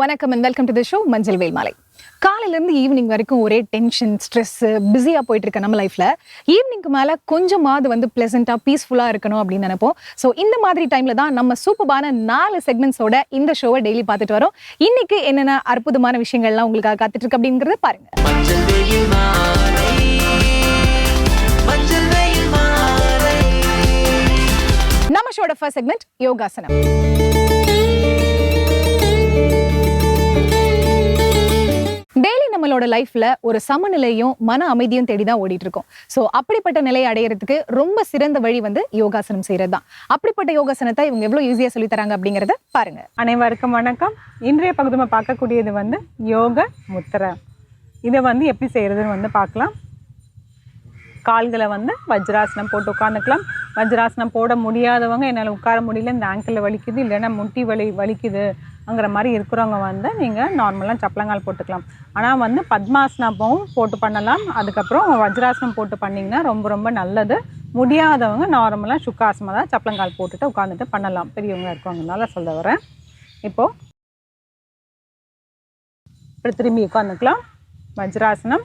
வணக்கம் and welcome to the show மஞ்சள் வேல்மாலை. காலையில இருந்து ஈவினிங் வரைக்கும் ஒரே டென்ஷன் ஸ்ட்ரெஸ் பிஸியா போயிட்டு இருக்க நம்ம லைஃப்ல ஈவினிங்க்கு மேல கொஞ்சமாவது வந்து பிளசண்டா பீஸ்ஃபுல்லா இருக்கணும் அப்படின்னு நினைப்போம். ஸோ இந்த மாதிரி டைம்ல தான் நம்ம சூப்பரான நாலு செக்மெண்ட்ஸோட இந்த ஷோவை டெய்லி பார்த்துட்டு வரோம். இன்னைக்கு என்னென்ன அற்புதமான விஷயங்கள்லாம் உங்களுக்காக காத்துட்டு இருக்கு அப்படிங்கறத பாருங்க. மஞ்சள் வெயில் மாலை மஞ்சள் வெயில் மாலை நம்ம ஷோட ஃபர்ஸ்ட் செக்மெண்ட் யோகாசனம். டெய்லி நம்மளோட லைஃப்ல ஒரு சமநிலையும் மன அமைதியும் தேடி தான் ஓடிட்டு இருக்கோம் ஸோ அப்படிப்பட்ட நிலையை அடையறதுக்கு ரொம்ப சிறந்த வழி வந்து யோகாசனம் செய்யறது தான் அப்படிப்பட்ட யோகாசனத்தை இவங்க எவ்வளவு ஈஸியா சொல்லி தராங்க அப்படிங்கறத பாருங்க. அனைவருக்கும் வணக்கம். இன்றைய பகுதி பார்க்கக்கூடியது வந்து யோக முத்திரை. இதை வந்து எப்படி செய்கிறதுன்னு வந்து பார்க்கலாம். கால்களை வந்து வஜ்ராசனம் போட்டு உட்காந்துக்கலாம் வஜ்ராசனம் போட முடியாதவங்க என்னால் உட்கார முடியல. இந்த ஆங்கிளில் வலிக்குது இல்லைன்னா முட்டி வலி வலிக்குது. அங்கிற மாதிரி இருக்கிறவங்க வந்து நீங்கள் நார்மலாக சப்பலங்கால் போட்டுக்கலாம். ஆனால் வந்து பத்மாசனமும் போட்டு பண்ணலாம். அதுக்கப்புறம் வஜ்ராசனம் போட்டு பண்ணிங்கன்னா ரொம்ப ரொம்ப நல்லது. முடியாதவங்க நார்மலாக சுக்காசனம் தான் சப்பலங்கால் போட்டுட்டு உட்காந்துட்டு பண்ணலாம். பெரியவங்க இருக்கவங்கனால சொல்ல வரேன். இப்போது இப்படி திரும்பி உட்காந்துக்கலாம் வஜ்ராசனம்.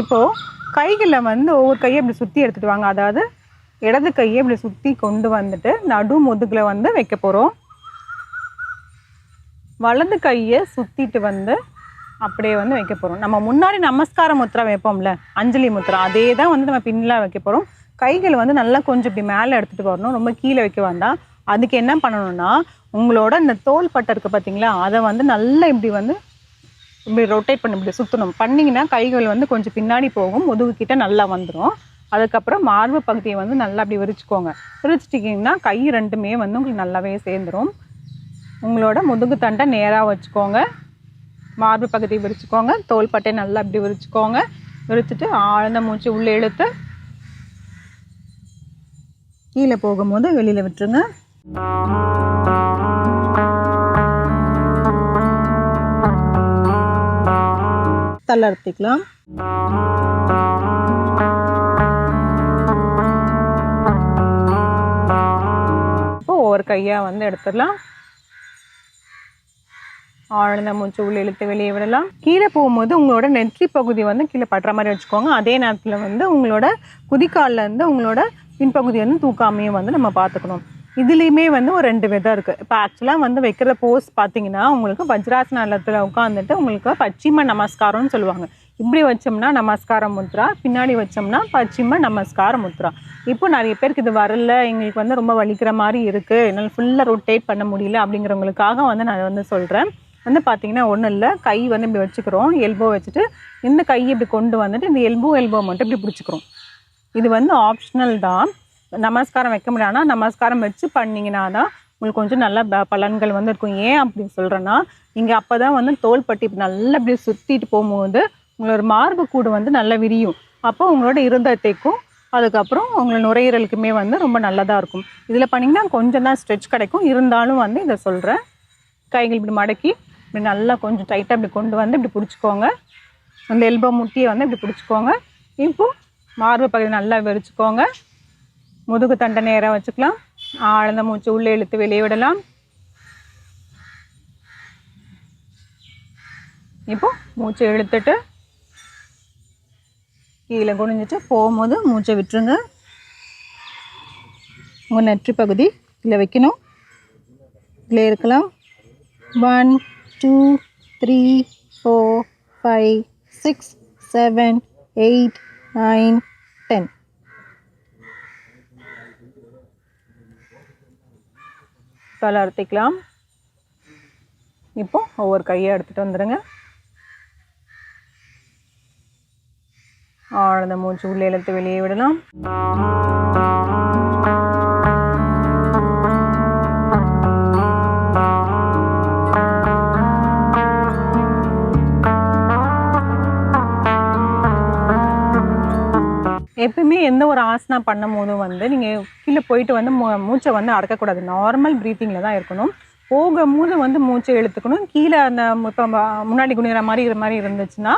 இப்போது கைகளில் வந்து ஒவ்வொரு கையை இப்படி சுற்றி எடுத்துகிட்டு வாங்க. அதாவது இடது கையை இப்படி சுற்றி கொண்டு வந்துட்டு நடு முதுகில் வந்து வைக்க போகிறோம் வலது கையை சுற்றிட்டு வந்து அப்படியே வந்து வைக்க போகிறோம் நம்ம முன்னாடி நமஸ்கார முத்திரா வைப்போம்ல அஞ்சலி முத்திரா அதே தான் வந்து நம்ம பின்னில் வைக்க போகிறோம் கைகள் வந்து நல்லா கொஞ்சம் இப்படி மேலே எடுத்துகிட்டு வரணும் ரொம்ப கீழே வைக்க வேண்டாம். அதுக்கு என்ன பண்ணணும்னா உங்களோட இந்த தோல் பட்டை இருக்குது பார்த்தீங்களா அதை வந்து நல்லா இப்படி வந்து இப்படி ரொட்டேட் பண்ணி இப்படி சுற்றணும் பண்ணிங்கன்னா கைகள் வந்து கொஞ்சம் பின்னாடி போகும் முதுகு கிட்ட நல்லா வந்துடும் அதுக்கப்புறம் மார்பு பகுதியை வந்து நல்லா அப்படி விரிச்சுக்கோங்க. விரிச்சிட்டிங்கன்னா கை ரெண்டுமே வந்து உங்களுக்கு நல்லாவே சேர்ந்துடும் உங்களோட முதுகு தண்டை நேராக வச்சுக்கோங்க. மார்பு பகுதியை விரிச்சுக்கோங்க. தோள்பட்டை நல்லா இப்படி விரிச்சுக்கோங்க. விரிச்சிட்டு ஆழ்ந்த மூச்சு உள்ளே இழுத்து கீழே போகும்போது வெளியில் விட்டுருங்க. தளர்த்திக்கலாம். இப்போ ஒவ்வொரு கையாக வந்து எடுத்துடலாம். ஆழ்ந்த மூச்சு உள்ள இழுத்து வெளியே விடலாம். கீழே போகும்போது உங்களோட நெற்றி பகுதி வந்து கீழே படுற மாதிரி வச்சுக்கோங்க. அதே நேரத்தில் வந்து உங்களோட குதிக்கால இருந்து உங்களோட பின்பகுதி வந்து தூக்காமையும் வந்து நம்ம பார்த்துக்கணும். இதுலேயுமே வந்து ஒரு ரெண்டு விதம் இருக்குது இப்போ ஆக்சுவலாக வந்து வைக்கிற போஸ் பார்த்தீங்கன்னா உங்களுக்கு வஜ்ராசனத்தில் உட்காந்துட்டு உங்களுக்கு பச்சிம நமஸ்காரம்னு சொல்லுவாங்க. இப்படி வச்சோம்னா நமஸ்கார முத்ரா பின்னாடி வச்சோம்னா பச்சிம நமஸ்கார முத்ரா. இப்போ நிறைய பேருக்கு இது வரல எங்களுக்கு வந்து ரொம்ப வலிக்கிற மாதிரி இருக்குது என்னால் ஃபுல்லாக ரொட்டேட் பண்ண முடியல அப்படிங்கிறவங்களுக்காக வந்து நான் வந்து சொல்கிறேன் வந்து பார்த்தீங்கன்னா ஒன்றும் இல்லை. கை வந்து இப்படி வச்சுக்கிறோம். எல்போ வச்சுட்டு இந்த கையை இப்படி கொண்டு வந்துட்டு இந்த எல்போ எல்போ மட்டும் இப்படி பிடிச்சிக்கிறோம். இது வந்து ஆப்ஷனல் தான். நமஸ்காரம் வைக்க முடியாதுனா நமஸ்காரம் வச்சு பண்ணிங்கன்னா தான் உங்களுக்கு கொஞ்சம் நல்ல ப- பலன்கள் வந்து இருக்கும். ஏன் அப்படி சொல்கிறேன்னா நீங்கள் அப்போ தான் வந்து தோள்பட்டி இப்படி நல்லா இப்படி சுற்றிட்டு போகும்போது உங்களோட மார்பு கூடு வந்து நல்லா விரியும். அப்போ உங்களோட இருதயத்தைக்கும் அதுக்கப்புறம் உங்களோட நுரையீரலுக்குமே வந்து ரொம்ப நல்லதாக இருக்கும். இதில் பண்ணிங்கன்னா கொஞ்சம் தான் ஸ்ட்ரெச் கிடைக்கும். இருந்தாலும் வந்து இதை சொல்கிறேன் கைகள் இப்படி மடக்கி இப்படி நல்லா கொஞ்சம் டைட்டாக இப்படி கொண்டு வந்து இப்படி பிடிச்சிக்கோங்க. அந்த எல்போ முட்டியை வந்து இப்படி பிடிச்சிக்கோங்க. இப்போ மார்பு பகுதி நல்லா விரிச்சுக்கோங்க முதுகு தண்டை நேராக வச்சுக்கலாம். ஆழ்ந்த மூச்சு உள்ளே இழுத்து வெளியே விடலாம். இப்போ மூச்சை இழுத்துட்டு கீழே குனிஞ்சிட்டு போகும்போது மூச்சை விட்டுருங்க. உங்கள் நெற்றி பகுதி இதில் வைக்கணும். இதில் இருக்கலாம். One two three four five six seven eight nine ten தளர்த்திக்கலாம் இப்போ ஒவ்வொரு கையை எடுத்துகிட்டு வந்துடுங்க ஆழ்ந்த மூச்சு உள்ளே இழுத்து வெளியே விடலாம். எப்பவுமே எந்த ஒரு ஆசனா பண்ணும் போதும் வந்து நீங்கள் கீழே போயிட்டு வந்து மூ மூச்சை வந்து அடக்கக்கூடாது. நார்மல் ப்ரீத்திங்கில் தான் இருக்கணும். போகும்போது வந்து மூச்சை இழுத்துக்கணும். கீழே அந்த இப்போ முன்னாடி குனிகிற மாதிரி இருக்கிற மாதிரி இருந்துச்சுன்னா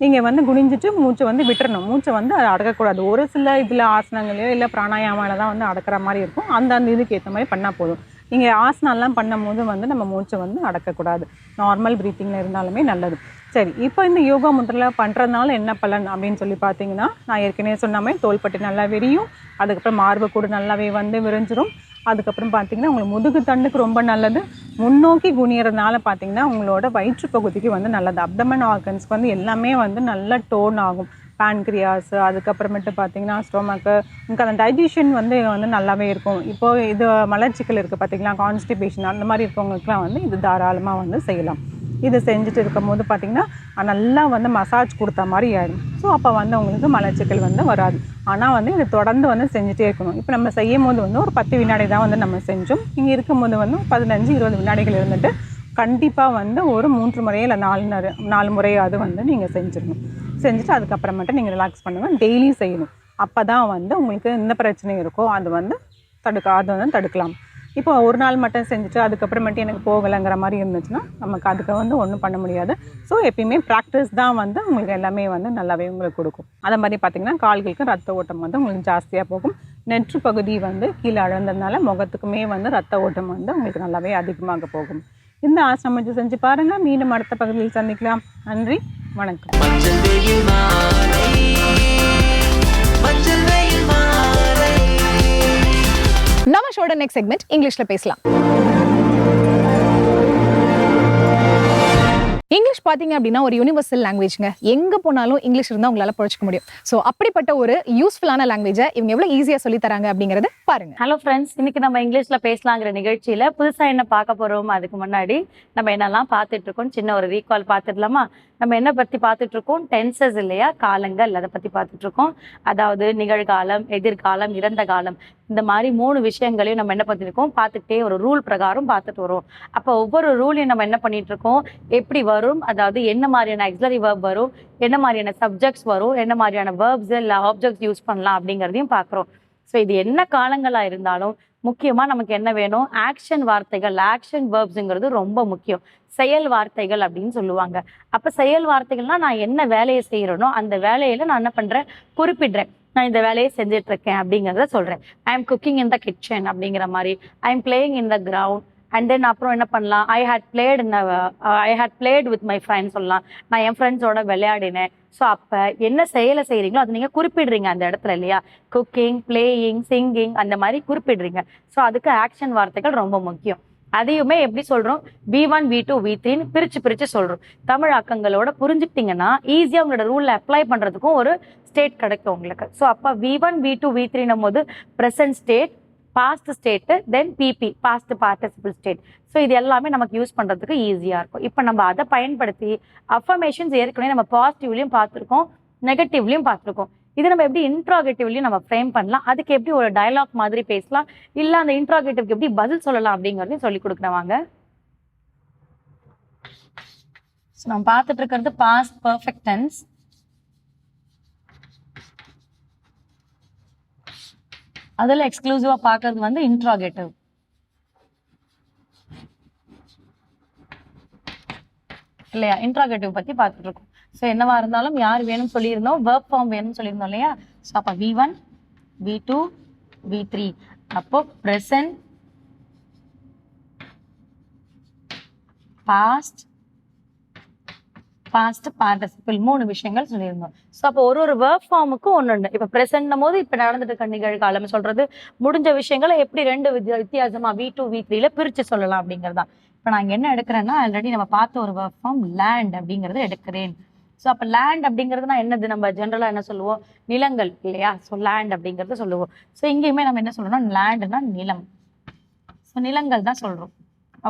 நீங்கள் வந்து குனிஞ்சிட்டு மூச்சை வந்து விட்டுறணும். மூச்சை வந்து அதை அடக்கக்கூடாது. ஒரு சில இதில் ஆசனங்களையோ இல்லை பிராணாயாமால தான் வந்து அடக்கிற மாதிரி இருக்கும். அந்த அந்த இதுக்கு ஏற்ற மாதிரி பண்ணால் போதும். நீங்கள் ஆசனம்லாம் பண்ணும் பண்ணும்போது வந்து நம்ம மூச்சை வந்து அடக்கக்கூடாது. நார்மல் ப்ரீத்திங்கில் இருந்தாலுமே நல்லது. சரி இப்போ இந்த யோகா முறையில் பண்ணுறதுனால என்ன பலன் அப்படின்னு சொல்லி பார்த்தீங்கன்னா நான் ஏற்கனவே சொன்னாமே தோள்பட்டை நல்லா விரியும் அதுக்கப்புறம் மார்பு கூட நல்லாவே வந்து விரிஞ்சிரும். அதுக்கப்புறம் பார்த்தீங்கன்னா உங்களுக்கு முதுகு தண்டுக்கு ரொம்ப நல்லது. முன்னோக்கி குனியறதுனால பார்த்தீங்கன்னா உங்களோட வயிற்று பகுதிக்கு வந்து நல்லது. அப்டமன் ஆர்கன்ஸ்க்கு வந்து எல்லாமே வந்து நல்லா டோன் ஆகும். பேன்க்ரியாஸ் அதுக்கப்புறமேட்டு பார்த்தீங்கன்னா ஸ்டொமக்கு உங்களுக்கு அந்த டைஜஷன் வந்து வந்து நல்லாவே இருக்கும். இப்போது இது மலர்ச்சிக்கல் இருக்குது பார்த்தீங்களா கான்ஸ்டிபேஷன் அந்த மாதிரி இருக்கவங்களுக்குலாம் வந்து இது தாராளமாக வந்து செய்யலாம். இது செஞ்சுட்டு இருக்கும் போது நல்லா வந்து மசாஜ் கொடுத்த மாதிரி ஆயிடும். ஸோ அப்போ வந்து உங்களுக்கு மலச்சிக்கல் வந்து வராது. ஆனால் வந்து இது தொடர்ந்து வந்து செஞ்சுட்டே இருக்கணும். இப்போ நம்ம செய்யும் போது வந்து ஒரு பத்து வினாடி தான் வந்து நம்ம செஞ்சோம். இங்கே இருக்கும்போது வந்து பதினஞ்சு இருபது வினாடிகள் இருந்துட்டு கண்டிப்பாக வந்து ஒரு மூன்று முறையோ இல்லை நாலு நேர- நாலு முறையாவது வந்து நீங்கள் செஞ்சிடணும். செஞ்சுட்டு அதுக்கப்புறமேட்டு நீங்கள் ரிலாக்ஸ் பண்ணுங்கள் டெய்லியும் செய்யணும். அப்போ தான் வந்து உங்களுக்கு எந்த பிரச்சனை இருக்கோ அது வந்து தடுக்க அது வந்து தடுக்கலாம். இப்போ ஒரு நாள் மட்டும் செஞ்சுட்டு அதுக்கப்புறமேட்டு எனக்கு போகலைங்கிற மாதிரி இருந்துச்சுன்னா நமக்கு அதுக்கு வந்து ஒன்றும் பண்ண முடியாது. ஸோ எப்பயுமே ப்ராக்டிஸ் தான் வந்து உங்களுக்கு எல்லாமே வந்து நல்லாவே உங்களுக்கு கொடுக்கும். அதை மாதிரி பார்த்தீங்கன்னா கால்களுக்கு ரத்த ஓட்டம் வந்து உங்களுக்கு ஜாஸ்தியாக போகும். நெற்று பகுதி வந்து கீழே அழந்ததுனால முகத்துக்குமே வந்து ரத்த ஓட்டம் வந்து உங்களுக்கு நல்லாவே அதிகமாக போகும். இந்த ஆசிரமம் செஞ்சு பாருங்கள் மீண்டும் அடுத்த பகுதியில் சந்திக்கலாம். நன்றி. வணக்கம். நம்ம ஷோட நெக்ஸ்ட் செக்மெண்ட் இங்கிலீஷ்ல பேசலாம். இங்கிலீஷ் பார்த்தீங்க அப்படின்னா ஒரு யூனிவர்சல் லாங்குவேஜ்ங்க எங்கே போனாலும் இங்கிலீஷ் இருந்தால் உங்களால் புழைச்சிக்க முடியும். ஸோ அப்படிப்பட்ட ஒரு யூஸ்ஃபுல்லான லாங்குவேஜை இவங்க எவ்வளோ ஈஸியாக சொல்லி தராங்க அப்படிங்கறத பாருங்க. ஹலோ ஃப்ரெண்ட்ஸ் இன்னைக்கு நம்ம இங்கிலீஷில் பேசலாங்கிற நிகழ்ச்சியில் புதுசாக என்ன பார்க்க போகிறோம் அதுக்கு முன்னாடி நம்ம என்னெல்லாம் பார்த்துட்டு இருக்கோம் சின்ன ஒரு ரீகால் பார்த்துடலாமா? நம்ம என்ன பத்தி பார்த்துட்டு இருக்கோம் டென்சஸ் இல்லையா? காலங்கள் அதை பத்தி பார்த்துட்டு இருக்கோம் அதாவது நிகழ்காலம் எதிர்காலம் இறந்த காலம். இந்த மாதிரி மூணு விஷயங்களையும் நம்ம என்ன பண்ணிருக்கோம்? பார்த்துக்கிட்டே ஒரு ரூல் பிரகாரம் பார்த்துட்டு வரோம். அப்போ ஒவ்வொரு ரூலையும் நம்ம என்ன பண்ணிட்டு இருக்கோம் எப்படி வரும்? அதாவது என்ன மாதிரியான எக்ஸலரி வேர்ப் வரும்? என்ன மாதிரியான சப்ஜெக்ட்ஸ் வரும்? என்ன மாதிரியான வேர்ப்ஸ் இல்லை ஆப்ஜெக்ட்ஸ் யூஸ் பண்ணலாம் அப்படிங்கிறதையும் பார்க்குறோம். ஸோ இது என்ன காலங்களாக இருந்தாலும் முக்கியமா நமக்கு என்ன வேணும்? ஆக்ஷன் வார்த்தைகள் ஆக்ஷன் வேர்ப்ஸுங்கிறது ரொம்ப முக்கியம். செயல் வார்த்தைகள் அப்படின்னு சொல்லுவாங்க. அப்ப செயல் வார்த்தைகள்னா நான் என்ன வேலையை செய்யறேனோ அந்த வேலையில நான் என்ன பண்றேன்? குறிப்பிடுறேன். நான் இந்த வேலையை செஞ்சுட்டு இருக்கேன் அப்படிங்கிறத சொல்றேன். I am cooking in the kitchen அப்படிங்கிற மாதிரி. I am playing in the ground and then அப்புறம் என்ன பண்ணலாம்? I had played I had played with my friends சொல்லலாம். நான் என் ஃப்ரெண்ட்ஸோட விளையாடினேன். ஸோ அப்போ என்ன செயலை செய்கிறீங்களோ அதை நீங்கள் குறிப்பிடுறீங்க அந்த இடத்துல இல்லையா? குக்கிங் பிளேயிங் சிங்கிங் அந்த மாதிரி குறிப்பிடுறீங்க. ஸோ அதுக்கு ஆக்ஷன் வார்த்தைகள் ரொம்ப முக்கியம். அதையுமே எப்படி சொல்கிறோம் V one V two V த்ரீன்னு பிரித்து பிரித்து சொல்கிறோம் தமிழ் அக்கங்களோட புரிஞ்சுக்கிட்டிங்கன்னா ஈஸியாக உங்களோட ரூலில் அப்ளை பண்ணுறதுக்கும் ஒரு ஸ்டேட் கிடைக்கும் உங்களுக்கு. ஸோ அப்போ V one V two V த்ரீனும் போது present state past state then PP past participle state so இது எல்லாமே நமக்கு யூஸ் பண்ணுறதுக்கு ஈஸியாக இருக்கும். இப்போ நம்ம அதை பயன்படுத்தி அஃபர்மேஷன்ஸ் ஏற்கனவே நம்ம பாசிட்டிவ்லையும் பார்த்துருக்கோம் நெகட்டிவ்லையும் பார்த்துருக்கோம். இது நம்ம எப்படி இன்ட்ராகேட்டிவ்லையும் நம்ம ஃப்ரேம் பண்ணலாம்? அதுக்கு எப்படி ஒரு டயலாக் மாதிரி பேசலாம்? இல்லை அந்த இன்ட்ராகேட்டிவ்க்கு எப்படி பதில் சொல்லலாம் அப்படிங்கிறதையும் சொல்லி கொடுக்குறவாங்க ஸோ நம்ம பார்த்துட்டு இருக்கிறது பாஸ்ட் பர்ஃபெக்ட் டென்ஸ் அதில் எக்ஸ்க்ளூசிவாக பார்க்கறது வந்து இன்ட்ராகேட்டிவ் இல்லையா? இன்ட்ராகேட்டிவ் பற்றி பார்த்துட்டு இருக்கோம். ஸோ என்னவா இருந்தாலும் யார் வேணும்னு சொல்லியிருந்தோம்? ஒர்க் ஃபார்ம் வேணும்னு சொல்லியிருந்தோம் இல்லையா? ஸோ அப்போ V one V two V three அப்போ ப்ரெசன்ட் பாஸ்ட் பாஸ்ட் பார்ட்டிசிபிள் மூணு விஷயங்கள் சொல்லியிருந்தோம். ஸோ அப்போ ஒரு ஒரு வேர்க் ஃபார்முக்கும் ஒன்று ஒன்று இப்போ ப்ரெசென்ட்னும் போது இப்போ நடந்துட்டு இருக்க நிகழ்காலம் சொல்றது முடிஞ்ச விஷயங்களை எப்படி ரெண்டு வித்தியா வித்தியாசமா வி டூ வி த்ரீல பிரித்து சொல்லலாம் அப்படிங்கிறதா இப்போ நான் என்ன எடுக்கிறேன்னா ஆல்ரெடி நம்ம பார்த்த ஒரு வேர்க் ஃபார்ம் லேண்ட் அப்படிங்கிறத எடுக்கிறேன். ஸோ அப்போ லேண்ட் அப்படிங்கிறதுனா என்னது? நம்ம ஜென்ரலாக என்ன சொல்லுவோம்? நிலங்கள் இல்லையா? ஸோ லேண்ட் அப்படிங்கிறத சொல்லுவோம். ஸோ இங்கேயுமே நம்ம என்ன சொல்லணும் லேண்டுனா நிலம். ஸோ நிலங்கள் தான் சொல்கிறோம்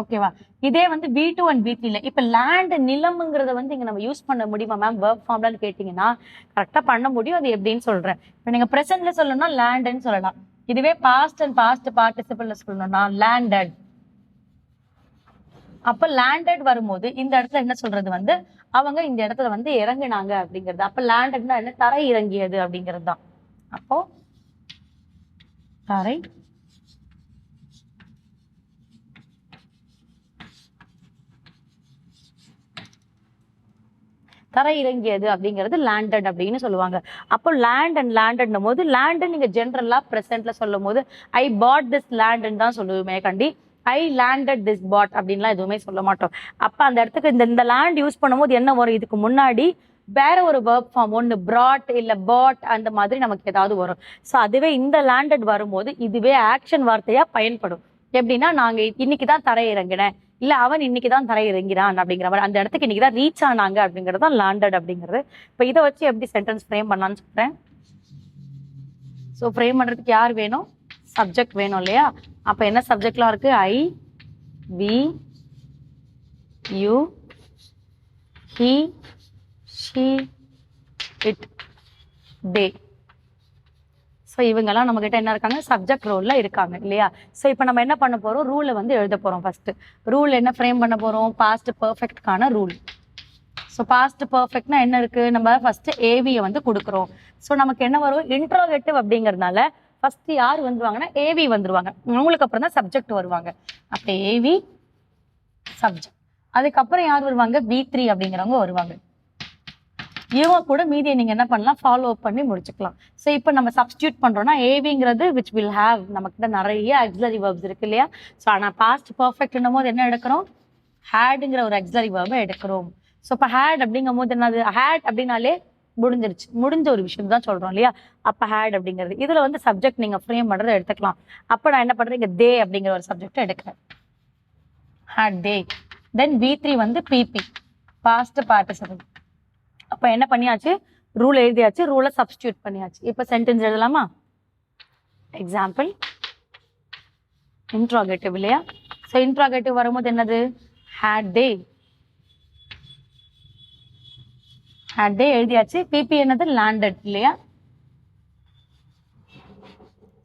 ஓகேவா இதே வந்து பி டூ அண்ட் பி த்ரீல இப்போ லேண்ட் நிலம்ங்கிறத வந்து இங்க நம்ம யூஸ் பண்ண முடியுமா மேம் ஒர்க் ஃபார்ம்லான்னு கேட்டிங்கன்னா கரெக்டாக பண்ண முடியும். அது எப்படின்னு சொல்றேன். இப்போ நீங்க ப்ரெசென்ட்ல சொல்லணும்னா லேண்டுன்னு சொல்லலாம். இதுவே பாஸ்ட் அண்ட் பாஸ்ட் பார்ட்டிசிபிள்ல சொல்லணும்னா லேண்டட் அப்ப லேண்டட் வரும்போது இந்த இடத்துல என்ன சொல்றது வந்து அவங்க இந்த இடத்துல வந்து இறங்குனாங்க அப்படிங்கிறது. அப்ப லேண்டட்னா என்ன? தரை இறங்கியது அப்படிங்கிறது தான். அப்போ தரை தரையிறங்கியது அப்படிங்கிறது லேண்டட் அப்படின்னு சொல்லுவாங்க. அப்போ லேண்ட் அண்ட் லேண்டட்னும் போது லேண்டு நீங்கள் ஜென்ரலாக ப்ரெசென்ட்ல சொல்லும் போது ஐ பாட் திஸ் லேண்டுன்னு தான் சொல்லுவேமே கண்டி. ஐ லேண்டட் திஸ் பாட் அப்படின்லாம் எதுவுமே சொல்ல மாட்டோம். அப்போ அந்த இடத்துக்கு இந்த இந்த லேண்ட் யூஸ் பண்ணும்போது என்ன வரும்? இதுக்கு முன்னாடி வேற ஒரு ஒர்க் ஃபார்ம் ஒன்று ப்ராட் இல்லை பாட் அந்த மாதிரி நமக்கு ஏதாவது வரும். ஸோ அதுவே இந்த லேண்டட் வரும்போது இதுவே ஆக்ஷன் வார்த்தையாக பயன்படும். எப்படின்னா நாங்கள் இன்னைக்கு தான் தரையிறங்கினேன். இல்ல அவன் இன்னைக்கு தான் தரை இறங்கிறான் அப்படிங்கிற மாதிரி அந்த இடத்துக்கு இன்னைக்கு தான் ரீச் ஆனாங்க அப்படிங்கிறது தான் லேண்டட் அப்படிங்கிறது. இப்போ இதை வச்சு எப்படி சென்டென்ஸ் ஃப்ரேம் பண்ணான்னு சொல்றேன். ஸோ ஃப்ரேம் பண்றதுக்கு யார் வேணும்? சப்ஜெக்ட் வேணும் இல்லையா? அப்போ என்ன சப்ஜெக்ட்லாம் இருக்கு? I we you he she it they so இவங்கெல்லாம் நம்மக்கிட்ட என்ன இருக்காங்க? சப்ஜெக்ட் ரோலில் இருக்காங்க இல்லையா? ஸோ இப்போ நம்ம என்ன பண்ண போகிறோம் ரூலை வந்து எழுத போகிறோம் ஃபஸ்ட்டு ரூல் என்ன ஃப்ரேம் பண்ண போகிறோம் பாஸ்ட் பர்ஃபெக்ட்கான ரூல் ஸோ பாஸ்ட் பர்ஃபெக்ட்னா என்ன இருக்குது நம்ம ஃபஸ்ட்டு ஏவியை வந்து கொடுக்குறோம். ஸோ நமக்கு என்ன வரும்? இன்ட்ரோகேட்டிவ் அப்படிங்கிறதுனால ஃபஸ்ட்டு யார் வந்துருவாங்கன்னா ஏவி வந்துருவாங்க. அவங்களுக்கு அப்புறம் தான் சப்ஜெக்ட் வருவாங்க. அப்போ ஏவி சப்ஜெக்ட் அதுக்கப்புறம் யார் வருவாங்க? பி த்ரீ அப்படிங்கிறவங்க வருவாங்க. இவங்க கூட மீதியை நீங்க என்ன பண்ணலாம்? ஃபாலோ அப் பண்ணி முடிச்சுக்கலாம். ஸோ இப்போ நம்ம சப்ஸ்டியூட் பண்றோம்னா ஏவிங்கிறது விச் வில் ஹேவ் நம்மக்கிட்ட நிறைய ஆக்சிலரி வேர்ப்ஸ் இருக்கு இல்லையா? ஸோ ஆனால் பாஸ்ட் பர்ஃபெக்ட்னும் போது என்ன எடுக்கிறோம்? ஹேடுங்கிற ஒரு ஆக்சிலரி வேர்பை எடுக்கிறோம். ஸோ இப்போ ஹேட் அப்படிங்கும் போது என்னது? ஹேட் அப்படின்னாலே முடிஞ்சிருச்சு. முடிஞ்ச ஒரு விஷயம் தான் சொல்றோம் இல்லையா? அப்போ ஹேட் அப்படிங்கிறது. இதுல வந்து சப்ஜெக்ட் நீங்க ஃப்ரேம் பண்றதை எடுத்துக்கலாம். அப்போ நான் என்ன பண்றேன்? இங்க தே அப்படிங்கிற ஒரு சப்ஜெக்ட் எடுக்கிறேன். Had they then V three வந்து பிபி பாஸ்ட் பார்ட்டிசிபல் அப்போ என்ன பண்ணியாச்சு? ரூல் எழுதியாச்சு. ரூலை சப்ஸ்டியூட் பண்ணியாச்சு. இப்போ சென்டென்ஸ் எழுதலாமா? எக்ஸாம்பிள் இன்ட்ராகேட்டிவ் இல்லையா? ஸோ இன்ட்ராகேட்டிவ் வரும்போது என்னது? ஹேட் டே ஹேட் டே எழுதியாச்சு. பிபி என்னது? லேண்டட் இல்லையா?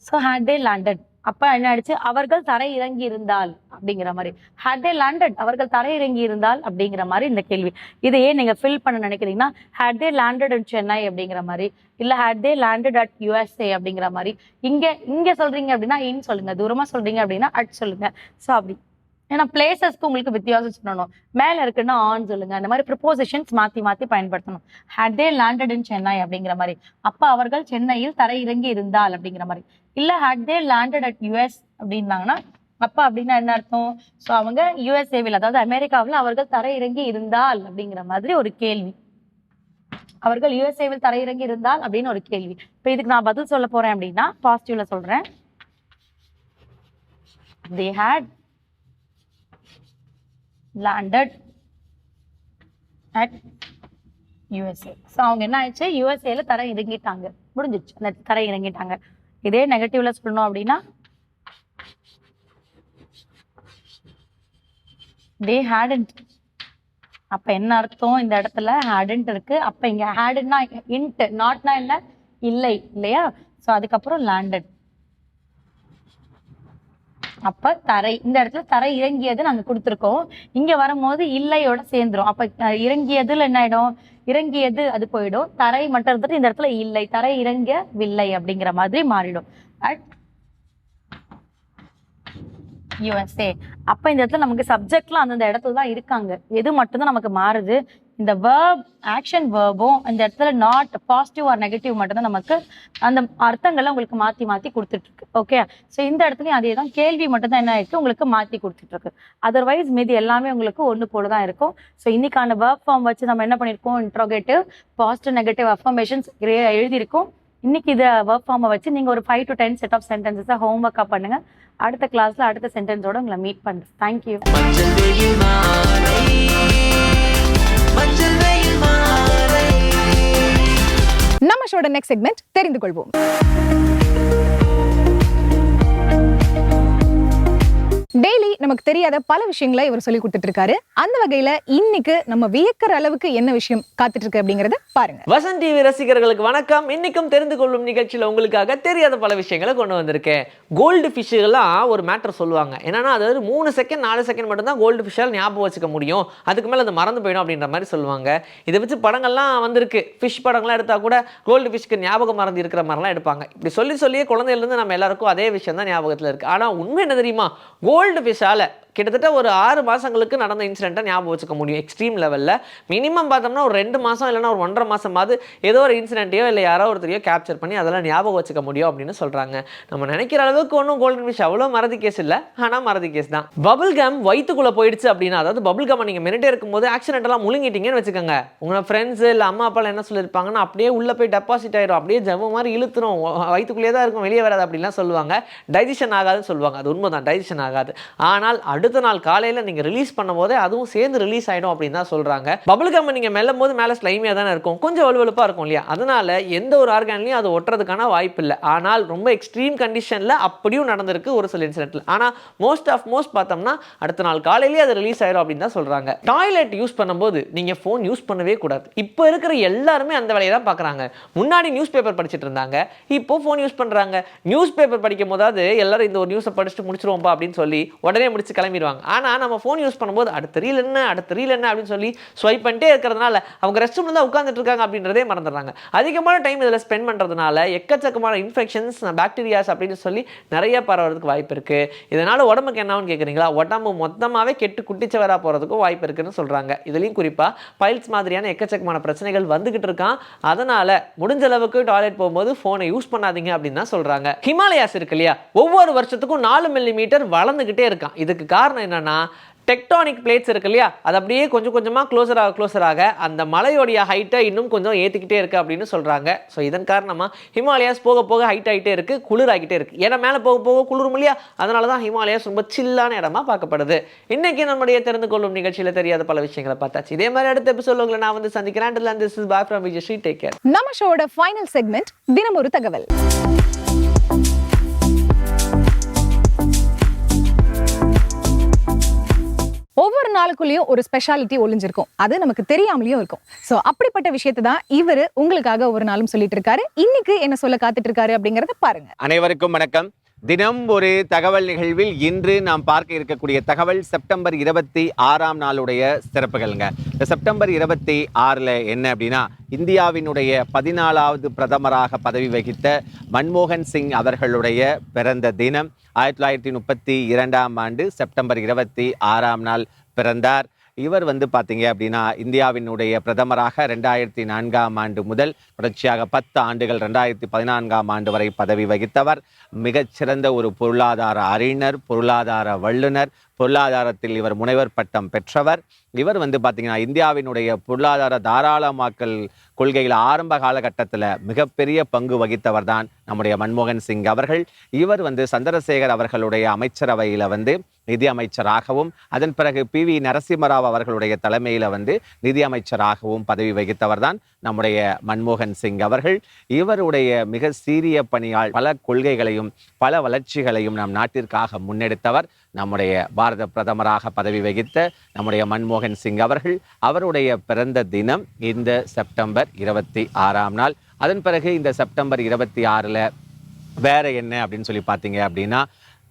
ஸோ ஹேட் டே லேண்டட் அப்போ என்ன ஆயிடுச்சு? அவர்கள் தரை இறங்கி இருந்தால் அப்படிங்கிற மாதிரி. ஹட் தே லேண்டட் அவர்கள் தரையிறங்கி இருந்தால் அப்படிங்கிற மாதிரி இந்த கேள்வி. இதையே நீங்க ஃபில் பண்ண நினைக்கிறீங்கன்னா had they landed in Chennai அப்படிங்கிற மாதிரி இல்ல had they landed at USA அப்படிங்கிற மாதிரி இங்க இங்க சொல்றீங்க அப்படின்னா இன் சொல்லுங்க. தூரமா சொல்றீங்க அப்படின்னா அட் சொல்லுங்க. ஸோ அப்படி. ஏன்னா பிளேசஸ்க்கு உங்களுக்கு வித்தியாசம் சொல்லணும். மேல இருக்குன்னா ஆன் சொல்லுங்க. அந்த மாதிரி ப்ரிப்போசிஷன்ஸ் மாத்தி மாத்தி பயன்படுத்தணும். Had they landed in Chennai அப்படிங்கிற மாதிரி. அப்ப அவர்கள் சென்னையில் தரையிறங்கி இருந்தால் அப்படிங்கிற மாதிரி. இல்ல had they landed at US அப்படின்னாங்கன்னா அப்பா அப்படின்னா என்ன அர்த்தம்? ஸோ அவங்க யுஎஸ்ஏவில் அதாவது அமெரிக்காவில் அவர்கள் தரையிறங்கி இருந்தால் அப்படிங்கிற மாதிரி ஒரு கேள்வி. அவர்கள் யுஎஸ்ஏவில் தரையிறங்கி இருந்தால் அப்படின்னு ஒரு கேள்வி. இப்போ இதுக்கு நான் பதில் சொல்ல போறேன் அப்படின்னா பாசிட்டிவ்ல சொல்றேன். They had landed at USA so அவங்க என்ன ஆயிடுச்சு? யூஎஸ்ஏல தரை இறங்கிட்டாங்க முடிஞ்சிச்சு அந்த தரை இறங்கிட்டாங்க இதே நெகட்டிவ்ல சொல்லணும் அப்படின்னா தே ஹேடன்ட். அப்ப என்ன அர்த்தம் இந்த இடத்துல? ஹேடன்ட் இருக்கு. அப்ப இங்க ஹேடுன்னா இன்ட் நாட்னா என்ன? இல்லை இல்லையா? ஸோ அதுக்கப்புறம் லேண்டட் அப்ப தரை இந்த இடத்துல தரை இறங்கியது நாங்க கொடுத்துருக்கோம். இங்க வரும்போது இல்லையோட சேர்ந்துரும். அப்ப இறங்கியதுல என்ன ஆயிடும்? இறங்கியது அது போயிடும். தரை மட்டும் இருந்துட்டு இந்த இடத்துல இல்லை. தரை இறங்கவில்லை அப்படிங்கிற மாதிரி மாறிடும். அட் யூஎஸ்ஏ அப்போ இந்த இடத்துல நமக்கு சப்ஜெக்ட்லாம் அந்தந்த இடத்துல தான் இருக்காங்க. எது மட்டும்தான் நமக்கு மாறுது? இந்த வேர்ப் ஆக்ஷன் வேர்பும் இந்த இடத்துல நாட் பாசிட்டிவ் ஆர் நெகட்டிவ் மட்டும்தான் நமக்கு அந்த அர்த்தங்களை உங்களுக்கு மாற்றி மாற்றி கொடுத்துட்ருக்கு. ஓகே ஸோ இந்த இடத்துலையும் அதே தான் கேள்வி மட்டும்தான் என்ன ஆயிருக்கு? உங்களுக்கு மாற்றி கொடுத்துட்ருக்கு. அதர்வைஸ் மீதி எல்லாமே உங்களுக்கு ஒன்று போல தான் இருக்கும். ஸோ இன்னைக்கான வேர்ப் ஃபார்ம் வச்சு நம்ம என்ன பண்ணியிருக்கோம் இன்ட்ரோகேட்டிவ் பாசிட்டிவ் நெகட்டிவ் அஃபர்மேஷன்ஸ் எழுதியிருக்கோம். இன்னைக்கு இதை ஒர்க் ஃபார்மை வச்சு நீங்க ஒரு five to ten set of சென்டென்சஸை home ஒர்க்காக பண்ணுங்க. அடுத்த கிளாஸ்ல அடுத்த சென்டென்ஸோட உங்களை மீட் பண்றேன். தேங்க்யூ நம்ம ஷோட நெக்ஸ்ட் செக்மெண்ட் தெரிந்து கொள்வோம். டெய்லி நமக்கு தெரியாத பல விஷயங்களை இவர் சொல்லி கொடுத்துட்டு இருக்காரு அந்த வகையில இன்னைக்கு நம்ம வியக்கிற அளவுக்கு என்ன விஷயம் காத்துட்டு இருக்கு அப்படிங்கறத பாருங்க. வசன் டிவி ரசிகர்களுக்கு வணக்கம். இன்னைக்கும் தெரிந்து கொள்ளும் நிகழ்ச்சியில் உங்களுக்காக தெரியாத பல விஷயங்களை கொண்டு வந்திருக்கேன். கோல்டு ஃபிஷ்ஷுகள்லாம் ஒரு மேட்டர் சொல்லுவாங்க. என்னன்னா அதாவது மூணு செகண்ட் நாலு செகண்ட் மட்டும்தான் கோல்டு ஃபிஷ்ஷால் ஞாபகம் வச்சுக்க முடியும். அதுக்கு மேலே அது மறந்து போயிடும் அப்படின்ற மாதிரி சொல்லுவாங்க. இதை வச்சு படங்கள்லாம் வந்திருக்கு. ஃபிஷ் படங்கள்லாம் எடுத்தால் கூட கோல்டு ஃபிஷ்க்கு ஞாபகம் மறந்து இருக்கிற மாதிரிலாம் எடுப்பாங்க. இப்படி சொல்லி சொல்லியே குழந்தையிலேருந்து நம்ம எல்லாருக்கும் அதே விஷயம் தான் ஞாபகத்தில் இருக்குது ஆனால் உண்மை என்ன தெரியுமா? கோல்டு விசால கிட்டத்தட்ட ஒரு ஆறு மாதங்களுக்கு நடந்த இன்சிடென்ட்டை ஞாபகம் வச்சுக்க முடியும். எக்ஸ்ட்ரீம் லெவலில் மினிமம் பார்த்தோம்னா ஒரு ரெண்டு மாதம் இல்லைன்னா ஒரு ஒன்றரை மாதமாவது ஏதோ ஒரு இன்சிடென்ட்டையோ இல்லை யாரோ ஒருத்தரையோ கேப்சர் பண்ணி அதெல்லாம் ஞாபகம் வச்சுக்க முடியும் அப்படின்னு சொல்கிறாங்க நம்ம நினைக்கிற அளவுக்கு ஒன்றும் கோல்டன் ஃபிஷ் அவ்வளோ மறதி கேஸ் இல்லை. ஆனால் மறதி கேஸ் தான். பபுள் கம் வயிற்றுக்குள்ளே போயிடுச்சு அப்படின்னா அதாவது பபுள் கம்மை நீங்கள் மினிட்டே இருக்கும்போது ஆக்சிடென்டெல்லாம் முழுங்கிட்டீங்கன்னு வச்சுக்கோங்க. உங்களோட ஃப்ரெண்ட்ஸ் இல்லை அம்மா அப்பாலாம் என்ன சொல்லியிருப்பாங்கன்னா அப்படியே உள்ளே போய் டெபாசிட் ஆயிடும் அப்படியே ஜவ மாதிரி இழுத்துரும். வயிற்றுக்குள்ளேயே தான் இருக்கும். வெளியே வராது அப்படிலாம் சொல்லுவாங்க. டைஜஷன் ஆகாதுன்னு சொல்லுவாங்க. அது உண்மை தான் டைஜஷன் ஆகாது. ஆனால் அடுத்த நாள் காலையில் நீங்கள் ரிலீஸ் பண்ணும்போதே அதுவும் சேர்ந்து ரிலீஸ் ஆகிடும் அப்படின்னு தான் சொல்கிறாங்க பபிள் கம் நீங்கள் மெல்லும் போது மேலே ஸ்லைமியாக தானே இருக்கும். கொஞ்சம் வலுவலுப்பாக இருக்கும் இல்லையா? அதனால எந்த ஒரு ஆர்கான்லையும் அது ஒட்டுறதுக்கான வாய்ப்பு இல்லை. ஆனால் ரொம்ப எக்ஸ்ட்ரீம் கண்டிஷனில் அப்படியும் நடந்திருக்கு ஒரு சில இன்சிடென்ட்ல ஆனால் மோஸ்ட் ஆஃப் மோஸ்ட் பார்த்தோம்னா அடுத்த நாள் காலையிலேயே அது ரிலீஸ் ஆயிடும் அப்படின்னு தான் சொல்கிறாங்க டாய்லெட் யூஸ் பண்ணும்போது நீங்கள் ஃபோன் யூஸ் பண்ணவே கூடாது. இப்போ இருக்கிற எல்லாருமே அந்த வேலையை தான் பார்க்குறாங்க முன்னாடி நியூஸ் பேப்பர் படிச்சுட்டு இருந்தாங்க. இப்போ ஃபோன் யூஸ் பண்ணுறாங்க நியூஸ் பேப்பர் படிக்கும் போதாவது எல்லாரும் இந்த ஒரு நியூஸை படிச்சுட்டு முடிச்சிருவோம்ப்பா அப்படின்னு சொல்லி உடனே முடிச்சு கிளம்பிடுவாங்க. ஆனால் நம்ம ஃபோன் யூஸ் பண்ணும்போது அடுத்த ரீல் என்ன அடுத்த ரீல் என்ன அப்படின்னு சொல்லி ஸ்வைப் பண்ணிட்டே இருக்கிறதுனால அவங்க ரெஸ்ட் ரூமில் தான் உட்காந்துட்டு இருக்காங்க அப்படின்றதே மறந்துடுறாங்க. அதிகமான டைம் இதில் ஸ்பெண்ட் பண்ணுறதுனால எக்கச்சக்கமான இன்ஃபெக்ஷன்ஸ் பாக்டீரியாஸ் அப்படின்னு சொல்லி நிறைய பரவறதுக்கு வாய்ப்பு இருக்குது இதனால் உடம்புக்கு என்னன்னு கேட்குறீங்களா உடம்பு மொத்தமாகவே கெட்டு குட்டிச்சவராக போகிறதுக்கும் வாய்ப்பு இருக்குன்னு சொல்கிறாங்க இதுலேயும் குறிப்பாக பைல்ஸ் மாதிரியான எக்கச்சக்கமான பிரச்சனைகள் வந்துகிட்டு இருக்கான். அதனால் முடிஞ்ச அளவுக்கு டாய்லெட் போகும்போது ஃபோனை யூஸ் பண்ணாதீங்க அப்படின்னு தான் சொல்கிறாங்க ஹிமாலயாஸ் இருக்கு இல்லையா? ஒவ்வொரு வருஷத்துக்கும் நாலு மில்லிமீட்டர் வளர்ந்துக்கிட்டே இருக்கான். இதுக்கு காரணம் என்னன்னா டெக்டானிக் பிளேட்ஸ் இருக்கு இல்லையா? அது அப்படியே கொஞ்சம் கொஞ்சமாக க்ளோசர் ஆக க்ளோசர் ஆக அந்த மலையோடைய ஹைட்டை இன்னும் கொஞ்சம் ஏற்றிக்கிட்டே இருக்குது அப்படின்னு சொல்கிறாங்க ஸோ இதன் காரணமாக ஹிமாலயாஸ் போக போக ஹைட் ஆகிட்டே இருக்குது குளிர் ஆகிட்டே இருக்குது ஏன்னா மேலே போக போக குளிரும் இல்லையா? அதனால தான் ஹிமாலயாஸ் ரொம்ப சில்லான இடமா பார்க்கப்படுது. இன்னைக்கு நம்முடைய தெரிந்து கொள்ளும் நிகழ்ச்சியில் தெரியாத பல விஷயங்களை பார்த்தாச்சு. இதே மாதிரி அடுத்த எபிசோட உங்களை நான் வந்து சந்திக்கிறேன். This is bye from Vijay Sri take care நம்ம ஷோட ஃபைனல் செக்மெண்ட் தினம் ஒரு தகவல். ஒவ்வொரு நாளுக்குள்ளேயும் ஒரு ஸ்பெஷாலிட்டி ஒளிஞ்சிருக்கும். அது நமக்கு தெரியாமலேயும் இருக்கும். ஸோ அப்படிப்பட்ட விஷயத்தை தான் இவர் உங்களுக்காக ஒரு நாளும் சொல்லிட்டு இருக்காரு. இன்னைக்கு என்ன சொல்ல காத்துட்டு இருக்காரு அப்படிங்கறத பாருங்க. அனைவருக்கும் வணக்கம். தினம் ஒரு தகவல் நிகழ்வில் இன்று நாம் பார்க்க இருக்கக்கூடிய தகவல் செப்டம்பர் இருபத்தி ஆறாம் நாளுடைய சிறப்புகள்ங்க. இந்த செப்டம்பர் இருபத்தி ஆறில் என்ன அப்படின்னா இந்தியாவினுடைய பதினாலாவது பிரதமராக பதவி வகித்த மன்மோகன் சிங் அவர்களுடைய பிறந்த தினம். ஆயிரத்தி தொள்ளாயிரத்தி முப்பத்தி இரண்டாம் ஆண்டு செப்டம்பர் இருபத்தி ஆறாம் நாள் பிறந்தார். இவர் வந்து பார்த்தீங்க அப்படின்னா இந்தியாவினுடைய பிரதமராக ரெண்டாயிரத்தி நான்காம் ஆண்டு முதல் தொடர்ச்சியாக பத்து ஆண்டுகள் ரெண்டாயிரத்தி பதினான்காம் ஆண்டு வரை பதவி வகித்தவர். மிகச்சிறந்த ஒரு பொருளாதார அறிஞர் பொருளாதார வல்லுநர் பொருளாதாரத்தில் இவர் முனைவர் பட்டம் பெற்றவர். இவர் வந்து பார்த்தீங்கன்னா இந்தியாவினுடைய பொருளாதார தாராளமாக்கல் கொள்கையில் ஆரம்ப காலகட்டத்தில் மிகப்பெரிய பங்கு வகித்தவர் தான் நம்முடைய மன்மோகன் சிங் அவர்கள். இவர் வந்து சந்திரசேகர் அவர்களுடைய அமைச்சரவையில் வந்து நிதி அமைச்சராகவும் அதன் பிறகு பி வி நரசிம்மராவ் அவர்களுடைய தலைமையில் வந்து நிதி அமைச்சராகவும் பதவி வகித்தவர் தான் நம்முடைய மன்மோகன் சிங் அவர்கள். இவருடைய மிக சீரிய பணியால் பல கொள்கைகளையும் பல வளர்ச்சிகளையும் நம் நாட்டிற்காக முன்னெடுத்தவர் நம்முடைய பாரத பிரதமராக பதவி வகித்த நம்முடைய மன்மோகன் சிங் அவர்கள். அவருடைய பிறந்த தினம் இந்த செப்டம்பர் இருபத்தி ஆறாம் நாள். அதன் பிறகு இந்த செப்டம்பர் இருபத்தி ஆறில் வேற என்ன அப்படின்னு சொல்லி பார்த்தீங்க அப்படின்னா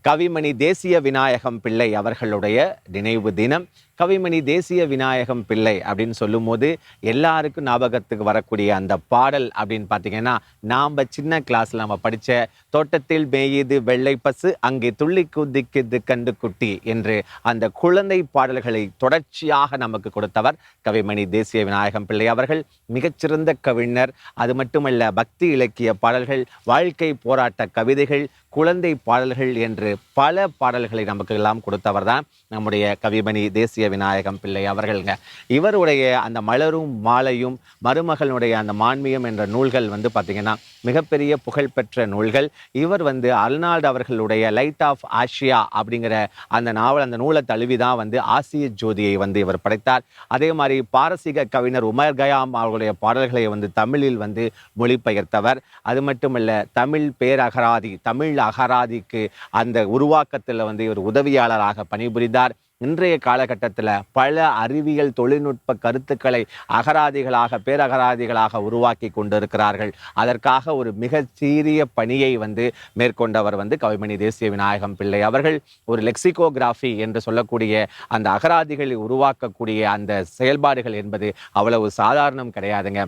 கவிமணி தேசிய விநாயகம் பிள்ளை அவர்களுடைய நினைவு தினம். கவிமணி தேசிய விநாயகம் பிள்ளை அப்படின்னு சொல்லும்போது எல்லாருக்கும் ஞாபகத்துக்கு வரக்கூடிய அந்த பாடல் அப்படின்னு பார்த்தீங்கன்னா நாம் சின்ன கிளாஸில் நம்ம படித்த தோட்டத்தில் மேயுது வெள்ளை பசு அங்கே துள்ளி குதிக்குது கண்டு குட்டி என்று அந்த குழந்தை பாடல்களை தொடர்ச்சியாக நமக்கு கொடுத்தவர் கவிமணி தேசிய விநாயகம் பிள்ளை அவர்கள். மிகச்சிறந்த கவிஞர். அது மட்டுமல்ல பக்தி இலக்கிய பாடல்கள் வாழ்க்கை போராட்ட கவிதைகள் குழந்தை பாடல்கள் என்று பல பாடல்களை நமக்கு எல்லாம் கொடுத்தவர் தான் நம்முடைய கவிமணி தேசிய விநாயகம் பிள்ளை அவர்கள்ங்க. இவருடைய அந்த மலரும் மாலையும் மருமகளுடைய அந்த மான்மியம் என்ற நூல்கள் வந்து பார்த்திங்கன்னா மிகப்பெரிய புகழ்பெற்ற நூல்கள். இவர் வந்து அர்னால்டு அவர்களுடைய லைட் ஆஃப் ஆசியா அப்படிங்கிற அந்த நாவல் அந்த நூலை தழுவி தான் வந்து ஆசிய ஜோதியை வந்து இவர் படைத்தார். அதே மாதிரி பாரசீக கவிஞர் உமர் கயாம் அவர்களுடைய பாடல்களை வந்து தமிழில் வந்து மொழிபெயர்த்தவர். அது மட்டுமல்ல தமிழ் பேரகராதி தமிழ் அகராதிக்கு அந்த உருவாக்கத்தில் வந்து இவர் உதவியாளராக பணிபுரிந்தார். இன்றைய காலகட்டத்தில் பல அறிவியல் தொழில்நுட்ப கருத்துக்களை அகராதிகளாக பேரகராதிகளாக உருவாக்கி கொண்டிருக்கிறார்கள். அதற்காக ஒரு மிக சீரிய பணியை வந்து மேற்கொண்டவர் வந்து கவிமணி தேசிய விநாயகம் பிள்ளை அவர்கள். ஒரு லெக்சிகோகிராஃபி என்று சொல்லக்கூடிய அந்த அகராதிகளை உருவாக்கக்கூடிய அந்த செயல்பாடுகள் என்பது அவ்வளவு சாதாரணம் கிடையாதுங்க.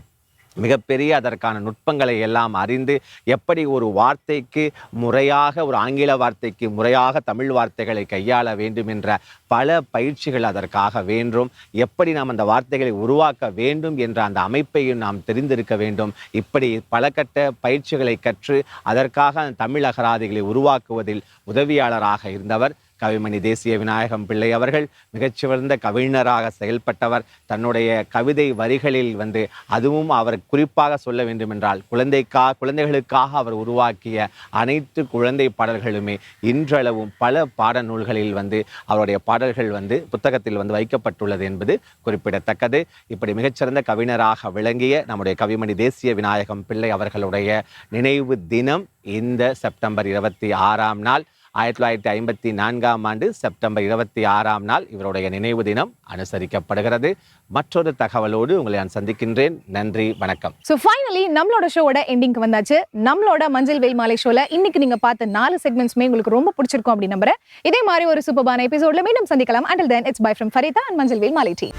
மிகப்பெரிய அதற்கான நுட்பங்களை எல்லாம் அறிந்து எப்படி ஒரு வார்த்தைக்கு முறையாக ஒரு ஆங்கில வார்த்தைக்கு முறையாக தமிழ் வார்த்தைகளை கையாள வேண்டும் என்ற பல பயிற்சிகள் அதற்காக வேண்டும். எப்படி நாம் அந்த வார்த்தைகளை உருவாக்க வேண்டும் என்ற அந்த அமைப்பையும் நாம் தெரிந்திருக்க வேண்டும். இப்படி பல கட்ட பயிற்சிகளை கற்று அதற்காக அந்த தமிழ் அகராதிகளை உருவாக்குவதில் உதவியாளராக இருந்தவர் கவிமணி தேசிய விநாயகம் பிள்ளை அவர்கள் மிகச்சிறந்த கவிஞராக செயல்பட்டவர். தன்னுடைய கவிதை வரிகளில் வந்து அதுவும் அவர் குறிப்பாக சொல்ல வேண்டுமென்றால் குழந்தைக்கா குழந்தைகளுக்காக அவர் உருவாக்கிய அனைத்து குழந்தை பாடல்களுமே இன்றளவும் பல பாடநூல்களில் வந்து அவருடைய பாடல்கள் வந்து புத்தகத்தில் வந்து வைக்கப்பட்டுள்ளது என்பது குறிப்பிடத்தக்கது. இப்படி மிகச்சிறந்த கவிஞராக விளங்கிய நம்முடைய கவிமணி தேசிய விநாயகம் பிள்ளை அவர்களுடைய நினைவு தினம் இந்த செப்டம்பர் இருபத்தி ஆறாம் நாள் ஆயிரத்தி தொள்ளாயிரத்தி ஐம்பத்தி நான்காம் ஆண்டு செப்டம்பர் இருபத்தி ஆறாம் நாள் இவருடைய நினைவு தினம் அனுசரிக்கப்படுகிறது. மற்றொரு தகவலோடு உங்களை நான் சந்திக்கின்றேன். நன்றி வணக்கம். ஸோ ஃபைனலி நம்மளோட ஷோவோட எண்டிங்க்கு வந்தாச்சு. நம்மளோட மஞ்சள் வெயில் மாலை ஷோல இன்னைக்கு நீங்க பார்த்த நாலு செக்மெண்ட்ஸ்மே உங்களுக்கு ரொம்ப பிடிச்சிருக்கும் அப்படின்னு நம்புறேன். இதே மாதிரி ஒரு சூப்பர்பான எபிசோட்ல மீண்டும் சந்திக்கலாம். Until then it's bye from Farida and மஞ்சள் வெயில் மாலை டீம்